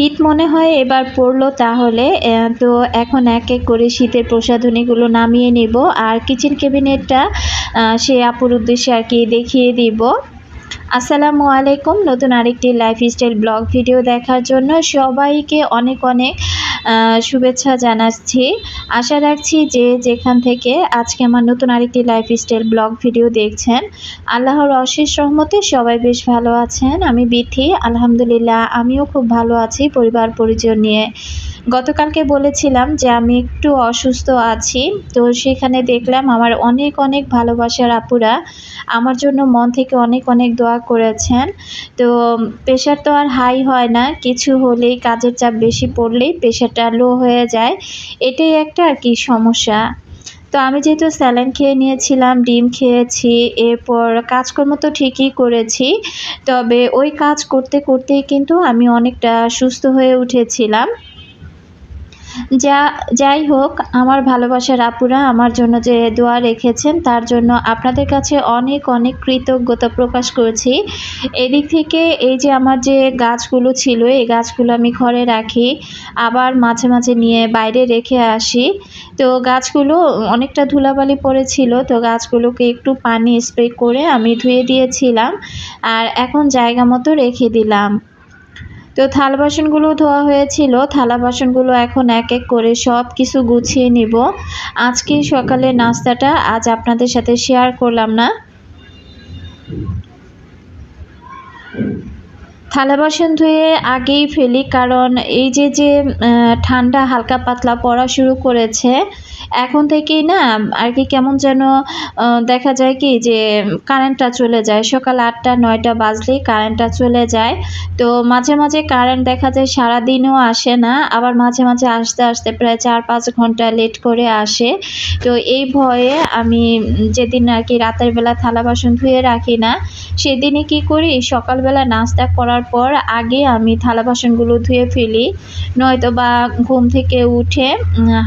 শীত মনে হয় এবার পড়ল তাহলে তো এখন এক এক করে শীতের প্রসাধনীগুলো নামিয়ে নেব। আর কিচেন ক্যাবিনেটটা সে আপুর উদ্দেশ্যে আর কি দেখিয়ে দিব। আসসালামু আলাইকুম। নতুন আরেকটি লাইফস্টাইল ব্লগ ভিডিও দেখার জন্য সবাইকে অনেক অনেক শুভেচ্ছা জানাচ্ছি। আশা রাখছি যে যেখান থেকে আজকে আমার নতুন আরেকটি লাইফস্টাইল ব্লগ ভিডিও দেখছেন, আল্লাহর অশেষ রহমতে সবাই বেশ ভালো আছেন। আমি বিথি, আলহামদুলিল্লাহ আমিও খুব ভালো আছি পরিবার পরিজন নিয়ে। গতকালকে বলেছিলাম যে আমি একটু অসুস্থ আছি, তো সেখানে দেখলাম আমার অনেক অনেক ভালোবাসার আপুরা আমার জন্য মন থেকে অনেক অনেক দোয়া করেছেন। তো প্রেশার তো আর হাই হয় না, কিছু হলেই কাজের চাপ বেশি পড়লেই প্রেশারটা লো হয়ে যায়, এটাই একটা আর কি সমস্যা। তো আমি যেহেতু স্যালাইন খেয়ে নিয়েছিলাম, ডিম খেয়েছি, এরপর কাজকর্ম তো ঠিকই করেছি, তবে ওই কাজ করতে করতেই কিন্তু আমি অনেকটা সুস্থ হয়ে উঠেছিলাম। যা, যাই হোক, আমার ভালোবাসার আপুরা আমার জন্য যে দোয়া রেখেছেন, তার জন্য আপনাদের কাছে অনেক অনেক কৃতজ্ঞতা প্রকাশ করছি। এদিক থেকে এই যে আমার যে গাছগুলো ছিল, এই গাছগুলো আমি ঘরে রাখি, আবার মাঝে মাঝে নিয়ে বাইরে রেখে আসি। তো গাছগুলো অনেকটা ধুলাবালি পড়েছিল, তো গাছগুলোকে একটু পানি স্প্রে করে আমি ধুয়ে দিয়েছিলাম, আর এখন জায়গা মতো রেখে দিলাম। তো থালা বাসনগুলো ধোয়া হয়েছিল। থালা বাসনগুলো এখন এক এক করে সব কিছু গুছিয়ে নিব। আজকে সকালে নাস্তাটা আজ আপনাদের সাথে শেয়ার করলাম না। থালা বাসন ধুয়ে আগেই ফেলি, কারণ এই যে যে ঠান্ডা হালকা পাতলা পড়া শুরু করেছে এখন থেকেই না, আর কি কেমন যেন দেখা যায় কি যে কারেন্টটা চলে যায়। সকাল আটটা, নয়টা বাজলেই কারেন্টটা চলে যায়। তো মাঝে মাঝে কারেন্ট দেখা যায় সারাদিনও আসে না, আবার মাঝে মাঝে আসতে আসতে প্রায় চার পাঁচ ঘণ্টা লেট করে আসে। তো এই ভয়ে আমি যেদিন আর কি রাতের বেলা থালা বাসন ধুয়ে রাখি না সেদিনে কি করি, সকালবেলা নাস্তা করার পর আগে আমি থালা বাসনগুলো ধুয়ে ফেলি। নয়তো বা ঘুম থেকে উঠে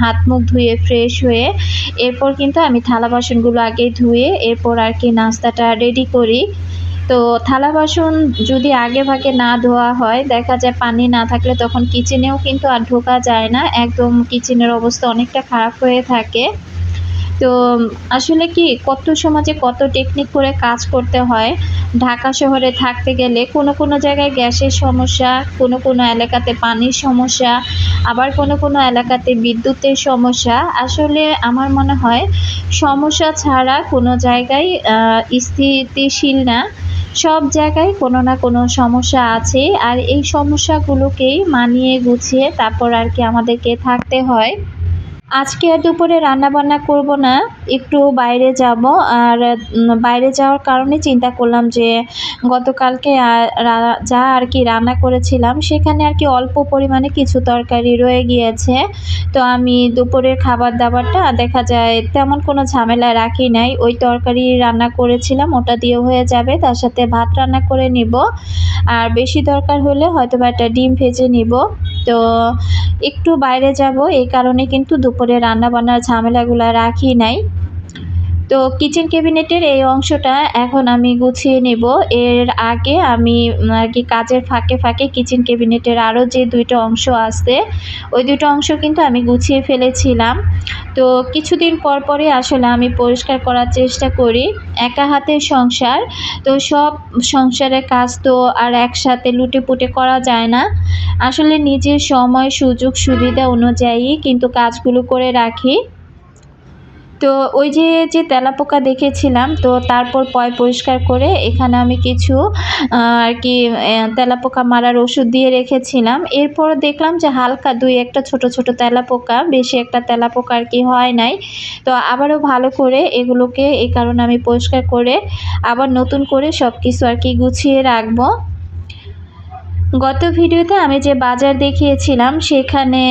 হাত মুখ ধুয়ে ফ্রেশ হয়ে এরপর কিন্তু আমি থালা বাসনগুলো আগে ধুয়ে এরপর আর কি নাস্তাটা রেডি করি। তো থালা বাসন যদি আগে ভাগে না ধোয়া হয়, দেখা যায় পানি না থাকলে তখন কিচেনেও কিন্তু আর ঢোকা যায় না। একদম কিচেনের অবস্থা অনেকটা খারাপ হয়ে থাকে। তো আসলে কি, কত সমাজে কত টেকনিক করে কাজ করতে হয়? ঢাকা শহরে থাকতে গেলে কোনো কোনো জায়গায় গ্যাসের সমস্যা, কোনো কোনো এলাকাতে পানির সমস্যা, আবার কোনো কোনো এলাকাতে বিদ্যুতের সমস্যা। আসলে আমার মনে হয় সমস্যা ছাড়া কোনো জায়গায় স্থিতিশীল না। সব জায়গায় কোনো না কোনো সমস্যা আছে আর এই সমস্যাগুলোকেই মানিয়ে গুছিয়ে তারপর আর কি আমাদেরকে থাকতে হয়। আজকে আর দুপুরে রান্না বান্না করব না, একটু বাইরে যাব। আর বাইরে যাওয়ার কারণে চিন্তা করলাম যে, গতকালকে যা আর কি রান্না করেছিলাম, সেখানে আর কি অল্প পরিমাণে কিছু তরকারি রয়ে গিয়েছে। তো আমি দুপুরের খাবার দাবারটা দেখা যায় তেমন কোনো ঝামেলা রাখি নাই। ওই তরকারি রান্না করেছিলাম, ওটা দিয়ে হয়ে যাবে, তার সাথে ভাত রান্না করে নিব। আর বেশি দরকার হলে হয়তো বা একটা ডিম ভেজে নিব। তো একটু বাইরে যাব এই কারণে কিন্তু দুপুরে রান্না বান্নার ঝামেলাগুলো রাখি নাই। তো কিচেন ক্যাবিনেটের এই অংশটা এখন আমি গুছিয়ে নেব। এর আগে আমি আর কি কাজের ফাঁকে ফাঁকে কিচেন ক্যাবিনেটের আরও যে দুইটা অংশ আছে, ওই দুটো অংশ কিন্তু আমি গুছিয়ে ফেলেছিলাম। তো কিছুদিন পর পরই আসলে আমি পরিষ্কার করার চেষ্টা করি, একা হাতের সংসার। তো সব সংসারের কাজ তো আর একসাথে লুটে পুটে করা যায় না। আসলে নিজের সময়, সুযোগ, সুবিধা অনুযায়ী কিন্তু কাজগুলো করে রাখি। তো ওই যে যে তেলাপোকা দেখেছিলাম, তো তারপর পয় পরিষ্কার করে এখানে আমি কিছু আর কি তেলাপোকা মারার ওষুধ দিয়ে রেখেছিলাম। এরপর দেখলাম যে হালকা দুই একটা ছোট ছোট তেলাপোকা, বেশি একটা তেলাপোকা আর কি হয় নাই। তো আবারও ভালো করে এগুলোকে এই কারণে আমি পরিষ্কার করে আবার নতুন করে সব কিছু আর কি গুছিয়ে রাখব। গত ভিডিওতে আমি যে বাজার দেখিয়েছিলাম, সেখানে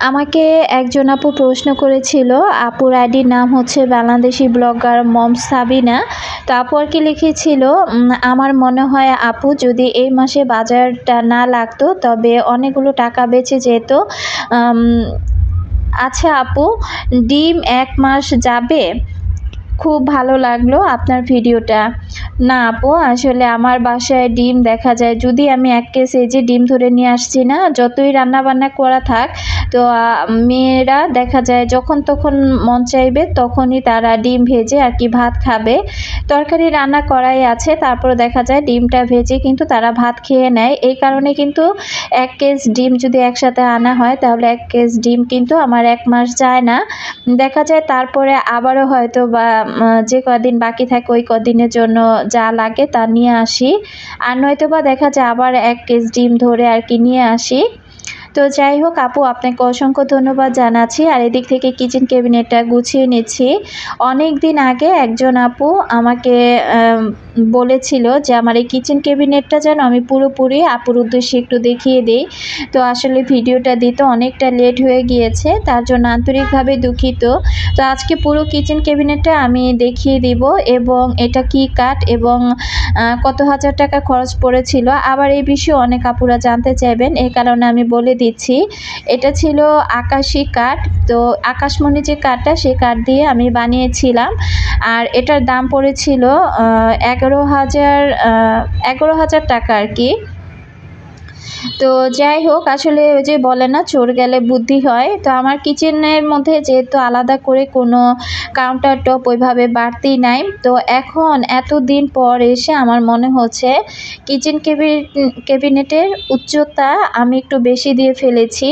আমাকে একজন আপু প্রশ্ন করেছিল আপুর আইডির নাম হচ্ছে বাংলাদেশি ব্লগার মম সাবিনা। তো আপু আর কি লিখেছিল আমার মনে হয় আপু যদি এই মাসে বাজারটা না লাগতো, তবে অনেকগুলো টাকা বেঁচে যেত। আচ্ছা আপু, ডিম এক মাস যাবে? খুব ভালো লাগল আপনার ভিডিওটা। না আপু, আসলে আমার বাসায় ডিম দেখা যায়। যদি আমি এক কেস এই যে ডিম ধরে নিয়ে আসছি না, যতই রান্না বান্না করা থাক, তো মেয়েরা দেখা যায় যখন তখন মন চাইবে তখনই তারা ডিম ভেজে আর কি ভাত খাবে। তরকারি রান্না করাই আছে, তারপর দেখা যায় ডিমটা ভেজে কিন্তু তারা ভাত খেয়ে নেয়। এই কারণে কিন্তু এক কেস ডিম যদি একসাথে আনা হয়, তাহলে এক কেস ডিম কিন্তু আমার এক মাস যায় না। দেখা যায় তারপরে আবারও হয়তো বা যে কদিন বাকি থাকে ওই কদিনের জন্য যা লাগে তা নিয়ে আসি। আর নয়তো বা দেখা যায় আবার এক কেস ডিম ধরে আর কি নিয়ে আসি। তো যাই হোক, আপু, আপনাকে অসংখ্য ধন্যবাদ জানাচ্ছি। আর এদিক থেকে কিচেন ক্যাবিনেটটা গুছিয়ে নিচ্ছি। অনেক দিন আগে একজন আপু আমাকে বলেছিল যে, আমার এই কিচেন ক্যাবিনেটটা যেন আমি পুরোপুরি আপুর উদ্দেশ্যে একটু দেখিয়ে দিই। তো আসলে ভিডিওটা দিতে অনেকটা লেট হয়ে গিয়েছে, তার জন্য আন্তরিকভাবে দুঃখিত। তো আজকে পুরো কিচেন ক্যাবিনেটটা আমি দেখিয়ে দিব এবং এটা কি কাট এবং কত হাজার টাকা খরচ পড়েছিল। আবার এই বিষয়ে অনেক আপুরা জানতে চাইবেন এই কারণে আমি বলে দিচ্ছি। এটা ছিল আকাশি কাঠ। তো আকাশমণি যে কাঠটা সেই কাঠ দিয়ে আমি বানিয়েছিলাম। আর এটার দাম পড়েছিল এগারো হাজার এগারো হাজার টাকা আর কি। তো যাই হোক, আসলে ওই যে বলে না, চোর গেলে বুদ্ধি হয়। তো আমার কিচেনের মধ্যে যেহেতু আলাদা করে কোনো কাউন্টার টপ ওইভাবে বাড়তি নাই। তো এখন এত দিন পর এসে আমার মনে হচ্ছে কিচেন ক্যাবিনেটের উচ্চতা আমি একটু বেশি দিয়ে ফেলেছি।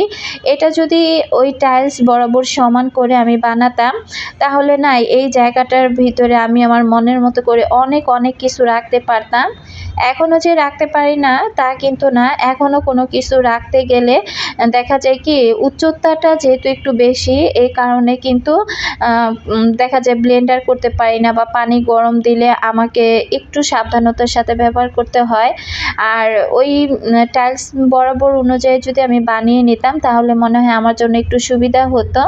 এটা যদি ওই টাইলস বরাবর সমান করে আমি বানাতাম, তাহলে না, এই জায়গাটার ভিতরে আমি আমার মনের মতো করে অনেক অনেক কিছু রাখতে পারতাম। এখনও যে রাখতে পারি না, তা কিন্তু না এখনও কোনো কিছু রাখতে গেলে দেখা যায় কি উচ্চতাটা যেহেতু একটু বেশি এই কারণে কিন্তু দেখা যায় ব্লেন্ডার করতে পারি না বা পানি গরম দিলে আমাকে একটু সাবধানতার সাথে ব্যবহার করতে হয়। আর ওই টাইলস বরাবর অনুযায়ী যদি আমি বানিয়ে নিতাম, তাহলে মনে হয় আমার জন্য একটু সুবিধা হতো।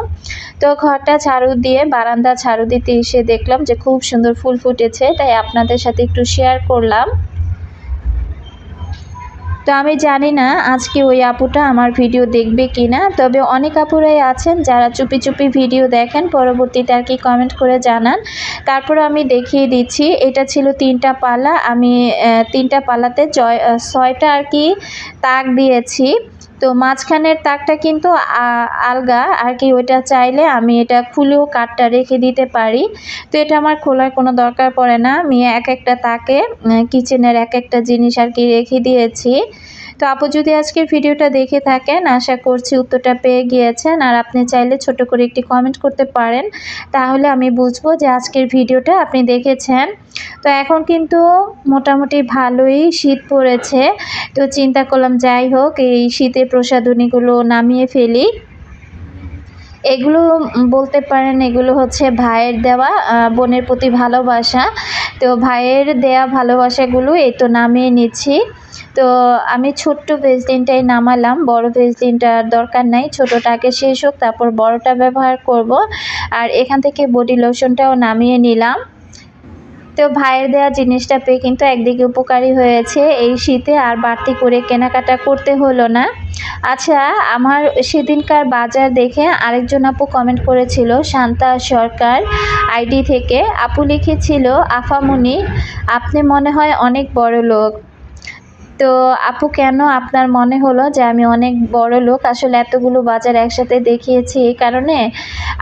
তো ঘরটা ঝাড়ু দিয়ে, বারান্দা ঝাড়ু দিতে এসে দেখলাম যে খুব সুন্দর ফুল ফুটেছে, তাই আপনাদের সাথে একটু শেয়ার করলাম। তো আমি জানি না আজকে ওই আপুটা আমার ভিডিও দেখবে কি না তবে অনেক আপুরাই আছেন যারা চুপি চুপি ভিডিও দেখেন, পরবর্তীতে আর কি কমেন্ট করে জানান। তারপর আমি দেখিয়ে দিচ্ছি, এটা ছিল তিনটা পালা, আমি তিনটা পালাতে জয় ছয়টা আর কি তাক দিয়েছি। তো মাঝখানের তাকটা কিন্তু আলগা, আর কি ওইটা চাইলে আমি এটা খুলেও কাঠটা রেখে দিতে পারি। তো এটা আমার খোলার কোনো দরকার পড়ে না, আমি এক একটা তাকে কিচেনের এক একটা জিনিস আর কি রেখে দিয়েছি। তো আপু যদি আজকের ভিডিওটা দেখে থাকেন, আশা করছি উত্তরটা পেয়ে গিয়েছেন। আর আপনি চাইলে ছোট করে একটি কমেন্ট করতে পারেন। তাহলে আমি বুঝব যে আজকের ভিডিওটা আপনি দেখেছেন। তো এখন কিন্তু মোটামুটি ভালোই শীত পড়েছে। তো চিন্তা করলাম যাই হোক, এই শীতে প্রসাধনীগুলো নামিয়ে ফেলি। এগুলো বলতে পারেন এগুলো হচ্ছে ভাইয়ের দেওয়া বোনের প্রতি ভালোবাসা। তো ভাইয়ের দেয়া ভালোবাসাগুলো এই তো নামিয়ে নিচ্ছি। তো আমি ছোট্ট ভেজলিনটাই নামালাম, বড় ভেজলিনটার দরকার নাই ছোটোটাকে শেষ হোক, তারপর বড়টা ব্যবহার করব। আর এখান থেকে বডি লোশনটাও নামিয়ে নিলাম। তো ভাইয়ের দেওয়া জিনিসটা পেয়ে কিন্তু একদিকে উপকারী হয়েছে। এই শীতে আর বাড়তি করে কেনাকাটা করতে হলো না। আচ্ছা আমার সেদিনকার বাজার দেখে আরেকজন আপু কমেন্ট করেছিল, শান্তা সরকার আইডি থেকে। আপু লিখেছিল, আফামুনি, আপনি মনে হয় অনেক বড় লোক তো আপু, কেন আপনার মনে হলো যে আমি অনেক বড় লোক? আসলে এতগুলো বাজার একসাথে দেখিয়েছি এই কারণে।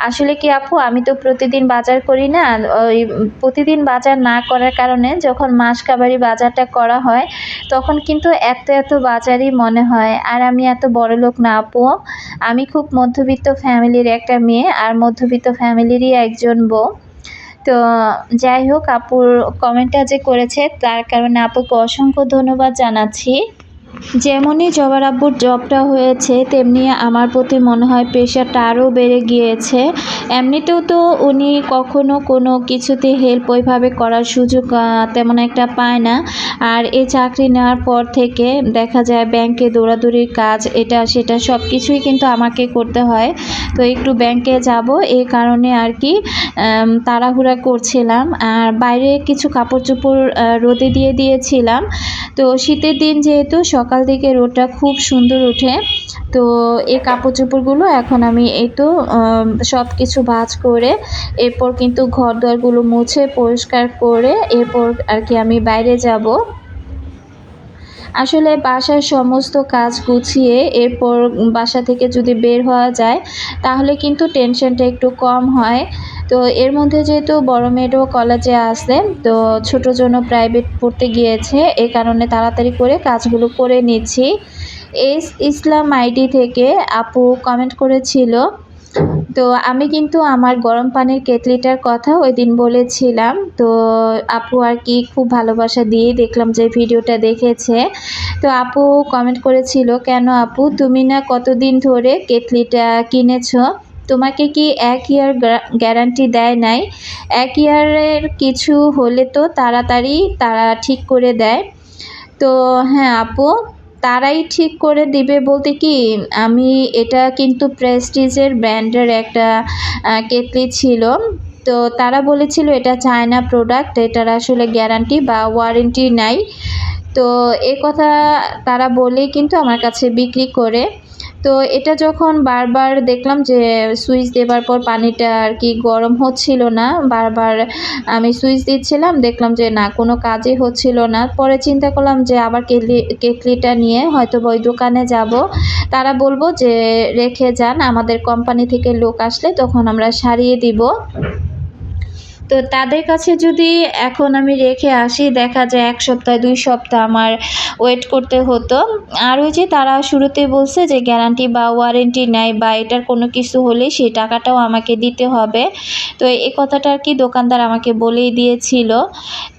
আসলে কি আপু, আমি তো প্রতিদিন বাজার করি না। ওই প্রতিদিন বাজার না করার কারণে যখন মাস কাবারি বাজারটা করা হয়, তখন কিন্তু এত এত বাজারই মনে হয়। আর আমি এত বড় লোক না আপু। আমি খুব মধ্যবিত্ত ফ্যামিলির একটা মেয়ে, আর মধ্যবিত্ত ফ্যামিলিরই একজন বউ। তো, যাই হোক আপুর কমেন্টটা যে করেছে, তার কারণে আপুকে অসংখ্য ধন্যবাদ জানাচ্ছি। যেমনই জবার আব্বুর জবটা হয়েছে, তেমনি আমার প্রতি মনে হয় প্রেশারটা আরও বেড়ে গিয়েছে। এমনিতেও তো উনি কখনো কোনো কিছুতে হেল্প ওইভাবে করার সুযোগ তেমন একটা পায় না। আর এই চাকরি নেওয়ার পর থেকে দেখা যায়, ব্যাংকে দৌড়াদৌড়ির কাজ, এটা, সেটা সব কিছুই কিন্তু আমাকে করতে হয়। তো একটু ব্যাংকে যাব এই কারণে আর কি তাড়াহুড়া করছিলাম। আর বাইরে কিছু কাপড় চোপড় রোদে দিয়ে দিয়েছিলাম। তো শীতের দিন যেহেতু, সকাল দিকে রোদটা খুব সুন্দর ওঠে। তো এই কাপড় চোপড়গুলো এখন আমি এই তো সব কিছু ভাজ করে, এরপর কিন্তু ঘর দোয়ারগুলো মুছে পরিষ্কার করে, এরপর আর কি আমি বাইরে যাব। আসলে বাসার সমস্ত কাজ গুছিয়ে এরপর বাসা থেকে যদি বের হওয়া যায়, তাহলে কিন্তু টেনশনটা একটু কম হয়। তো এর মধ্যে যেহেতু বড় মেয়েটাও কলেজে আসে, তো ছোটো জন্য প্রাইভেট পড়তে গিয়েছে এই কারণে তাড়াতাড়ি করে কাজগুলো করে নিচ্ছি। এস ইসলাম আইডি থেকে আপু কমেন্ট করেছিল তো আমি কিন্তু আমার গরম পানির কেটলিটার কথা ওই দিন বলেছিলাম। তো আপু আর কি খুব ভালোবাসা দিয়ে দেখলাম যে ভিডিওটা দেখেছে। তো আপু কমেন্ট করেছিল, কেন আপু? তুমি না কতদিন ধরে কেটলিটা কিনেছো? তোমাকে কি এক ইয়ার গ্যারান্টি দেয় নাই? এক ইয়ারের কিছু হলে তো তাড়াতাড়ি তারা ঠিক করে দেয়। তো হ্যাঁ আপু তারাই ঠিক করে দিবে বলতে কি, আমি এটা কিন্তু প্রেস্টিজের ব্র্যান্ডের একটা কেতলি ছিল। তো তারা বলেছিল এটা চায়না প্রোডাক্ট এটার আসলে গ্যারান্টি বা ওয়ারেন্টি নাই। তো এ কথা তারা বলেই কিন্তু আমার কাছে বিক্রি করে। তো এটা যখন বারবার দেখলাম যে সুইচ দেবার পর পানিটা আর কি গরম হচ্ছিল না, বারবার আমি সুইচ দিচ্ছিলাম, দেখলাম যে না, কোনো কাজই হচ্ছিল না। পরে চিন্তা করলাম যে আবার কেটলি, কেটলিটা নিয়ে হয়তো ওই দোকানে যাব। তারা বলব যে রেখে যান, আমাদের কোম্পানি থেকে লোক আসলে তখন আমরা সারিয়ে দিব। তো তাদের কাছে যদি এখন আমি রেখে আসি, দেখা যায় এক সপ্তাহ, দুই সপ্তাহ আমার ওয়েট করতে হতো। আর ওই যে তারা শুরুতে বলছে যে গ্যারান্টি বা ওয়ারেন্টি নেয় বা এটার কোনো কিছু হলে সেই টাকাটাও আমাকে দিতে হবে। তো এই কথাটা আর কি দোকানদার আমাকে বলেই দিয়েছিল।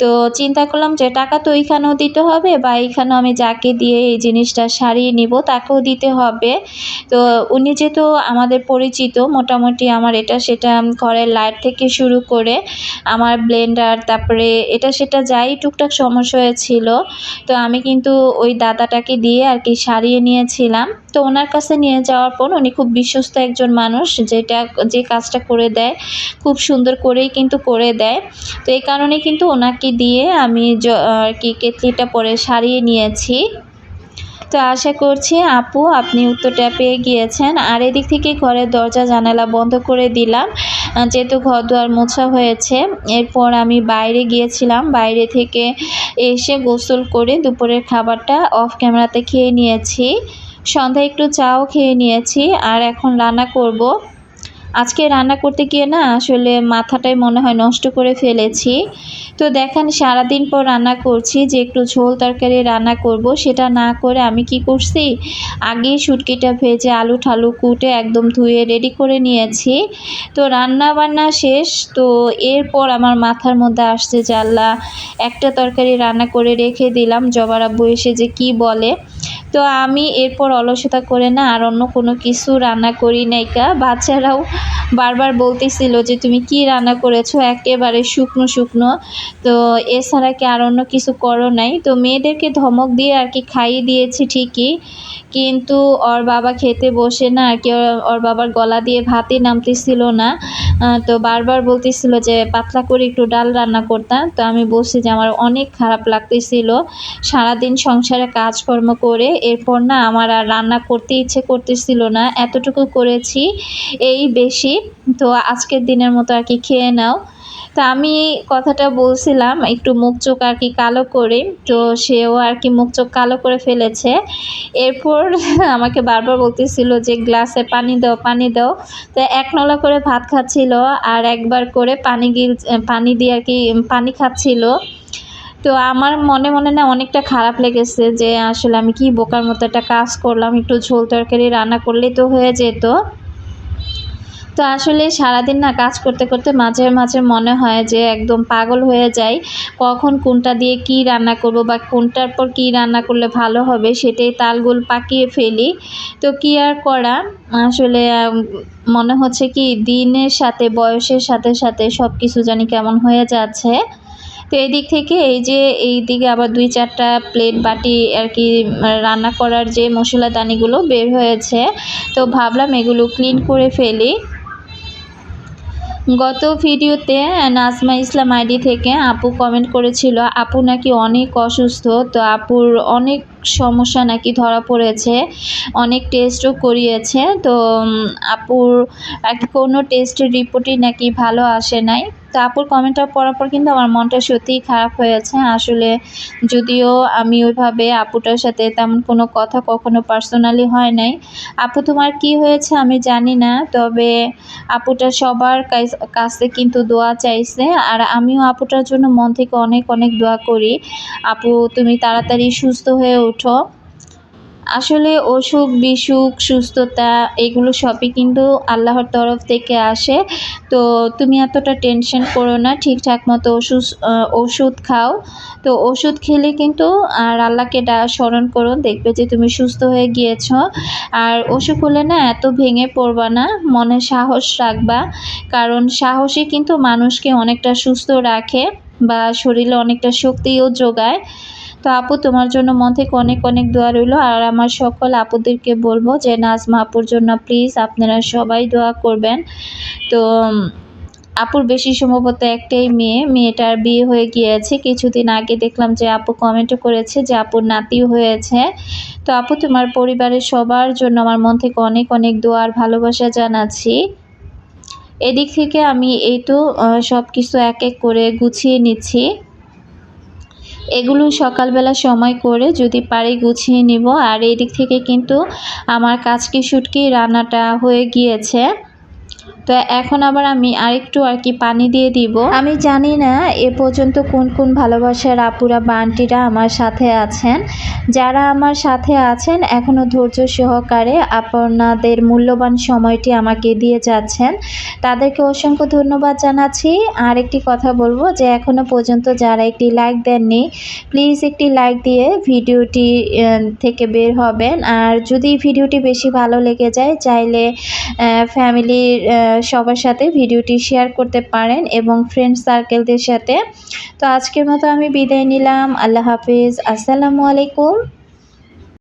তো চিন্তা করলাম যে টাকা তো ওইখানেও দিতে হবে বা এইখানেও আমি যাকে দিয়ে এই জিনিসটা সারিয়ে নিব, তাকেও দিতে হবে। তো উনি যেহেতু আমাদের পরিচিত, মোটামুটি আমার এটা সেটা ঘরের লাইট থেকে শুরু করে আমার ব্লেন্ডার তারপরে এটা সেটা যাই, টুকটাক সমস্যা হয়েছিল। তো আমি কিন্তু ওই দাদাটাকে দিয়ে আর কি সারিয়ে নিয়েছিলাম। তো ওনার কাছে নিয়ে যাওয়ার পর উনি খুব বিশ্বস্ত একজন মানুষ, যেটা, যে কাজটা করে দেয়, খুব সুন্দর করেই কিন্তু করে দেয়। তো এই কারণে কিন্তু ওনাকে দিয়ে আমি আর কি কেটলিটা পরে সারিয়ে নিয়েছি। তো আশা করছি আপু, আপনি উত্তরটা পেয়ে গিয়েছেন। আর এদিক থেকে ঘরের দরজা জানালা বন্ধ করে দিলাম। যেহেতু ঘর দুয়ার মোছা হয়েছে, এরপর আমি বাইরে গিয়েছিলাম। বাইরে থেকে এসে গোসল করে দুপুরের খাবারটা অফ ক্যামেরাতে খেয়ে নিয়েছি। সন্ধ্যায় একটু চাও খেয়ে নিয়েছি। আর এখন রান্না করব। আজকে রান্না করতে গিয়ে না আসলে মাথাটাই মনে হয় নষ্ট করে ফেলেছি। তো দেখেন সারাদিন পর রান্না করছি, যে একটু ঝোল তরকারি রান্না করব, সেটা না করে আমি কি করছি? আগেই শুটকিটা ভেজে আলু ঠালু কুটে একদম ধুয়ে রেডি করে নিয়েছি। তো রান্না বান্না শেষ, তো এরপর আমার মাথার মধ্যে আসছে জাল্লা একটা তরকারি রান্না করে রেখে দিলাম। জবার আব্বু এসে যে কি বলে তো আমি এরপর অলসতা করে না আর অন্য কোনো কিছু রান্না করি নাইকা বাচ্চারাও বারবার বলতেছিল যে, তুমি কি রান্না করেছ? একেবারে শুকনো শুকনো। তো এছাড়া কি আর অন্য কিছু করো নাই? তো মেয়েদেরকে ধমক দিয়ে আর কি খাইয়ে দিয়েছি ঠিকই। কিন্তু ওর বাবা খেতে বসে না, আর কি ওর বাবার গলা দিয়ে ভাতই নামতেছিল না। তো বারবার বলতেছিল যে, পাতলা করে একটু ডাল রান্না করতাম তো আমি বলছি যে, আমার অনেক খারাপ লাগতেছিল। সারাদিন সংসারে কাজকর্ম করে এরপর না আমার আর রান্না করতে ইচ্ছে করতেছিল না। এতটুকু করেছি, এই বেশি। তো আজকের দিনের মতো আর কি খেয়ে নাও। তো আমি কথাটা বলছিলাম, একটু মুখ চোখ আর কি কালো করে, তো সেও আর কি মুখ চোখ কালো করে ফেলেছে। এরপর আমাকে বারবার বলতেছিল যে, গ্লাসে পানি দাও পানি দাও। তো এক নলা করে ভাত খাচ্ছিল আর একবার করে পানি গিল, পানি দিয়ে আর কি পানি খাচ্ছিল। তো আমার মনে মনে না অনেকটা খারাপ লেগেছে যে, আসলে আমি কি বোকার মতো একটা কাজ করলাম, একটু ঝোল তরকারি রান্না করলেই তো হয়ে যেত। তো আসলে সারাদিন না কাজ করতে করতে মাঝে মাঝে মনে হয় যে একদম পাগল হয়ে যায় কখন কোনটা দিয়ে কি রান্না করব বা কোনটার পর কি রান্না করলে ভালো হবে সেটাই তালগোল পাকিয়ে ফেলি। তো কি আর করা আসলে মনে হচ্ছে কি দিনের সাথে, বয়সের সাথে সাথে সব কিছু জানি কেমন হয়ে যাচ্ছে। তো এই দিক থেকে এই যে এই দিকে আবার দুই চারটা প্লেট বাটি আর কি রান্না করার যে মশলাদানিগুলো বের হয়েছে, তো ভাবলাম এগুলো ক্লিন করে ফেলি। গত ভিডিওতে নাজমা ইসলাম আইডি থেকে আপু কমেন্ট করেছিল, আপু নাকি অনেক অসুস্থ? তো আপুর অনেক সমস্যা নাকি ধরা পড়েছে, অনেক টেস্টও করিয়েছে। তো আপুর কোনো টেস্টের রিপোর্টই নাকি ভালো আসে নাই। তো আপুর কমেন্টটা পড়ার পর কিন্তু আমার মনটা সত্যিই খারাপ হয়েছে আসলে যদিও আমি ওইভাবে আপুটার সাথে তেমন কোনো কথা কখনো পার্সোনালি হয় নাই। আপু, তোমার কি হয়েছে আমি জানি না, তবে আপুটা সবার কাছ- কিন্তু দোয়া চাইছে, আর আমিও আপুটার জন্য মন থেকে অনেক অনেক দোয়া করি। আপু, তুমি তাড়াতাড়ি সুস্থ হয়ে ওঠো। আসলে অসুখ, বিসুখ, সুস্থতা, এগুলো সবই কিন্তু আল্লাহর তরফ থেকে আসে। তো তুমি এতটা টেনশন করো না, ঠিকঠাক মতো ওষুধ ওষুধ খাও। তো ওষুধ খেলে কিন্তু আর আল্লাহকে ডা, স্মরণ করো, দেখবে যে তুমি সুস্থ হয়ে গিয়েছো। আর অসুখ হলে না এত ভেঙে পড়বা না, মনে সাহস রাখবা। কারণ সাহসই কিন্তু মানুষকে অনেকটা সুস্থ রাখে বা শরীরে অনেকটা শক্তিও যোগায়। তো আপু, তোমার জন্য মন থেকে অনেক অনেক দোয়া রইল। আর আমার সকল আপুদেরকে বলব যে, নাজমা আপুর জন্য প্লিজ আপনারা সবাই দোয়া করবেন। তো আপুর বেশি সম্ভবত একটাই মেয়ে। মেয়েটার বিয়ে হয়ে গিয়েছে। কিছুদিন আগে দেখলাম যে আপু কমেন্টও করেছে যে, আপুর নাতিও হয়েছে। তো আপু, তোমার পরিবারের সবার জন্য আমার মন থেকে অনেক অনেক দোয়া আর ভালোবাসা জানাচ্ছি। এদিক থেকে আমি এই তো সব কিছু এক এক করে গুছিয়ে নিচ্ছি। এগুলো সকালবেলা সময় করে যদি পারি গুছিয়ে নিব। আর এদিক দিক থেকে কিন্তু আমার কাজকি শুটকি রান্নাটা হয়ে গিয়েছে। তো এখন আবার আমি আরেকটু আর কি পানি দিয়ে দিব। আমি জানি না এ পর্যন্ত কোন কোন ভালোবাসার আপুরা বা আন্টিরা আমার সাথে আছেন। যারা আমার সাথে আছেন এখনও ধৈর্য সহকারে আপনাদের মূল্যবান সময়টি আমাকে দিয়ে যাচ্ছেন। তাদেরকে অসংখ্য ধন্যবাদ জানাচ্ছি। আর একটি কথা বলব যে এখনও পর্যন্ত যারা একটি লাইক দেননি প্লিজ একটি লাইক দিয়ে ভিডিওটি থেকে বের হবেন। আর যদি ভিডিওটি বেশি ভালো লেগে যায়, চাইলে ফ্যামিলির সবার সাথে ভিডিওটি শেয়ার করতে পারেন এবং ফ্রেন্ড সার্কেলদের সাথে। তো আজকের মতো আমি বিদায় নিলাম। আল্লাহ হাফিজ। আসসালামু আলাইকুম।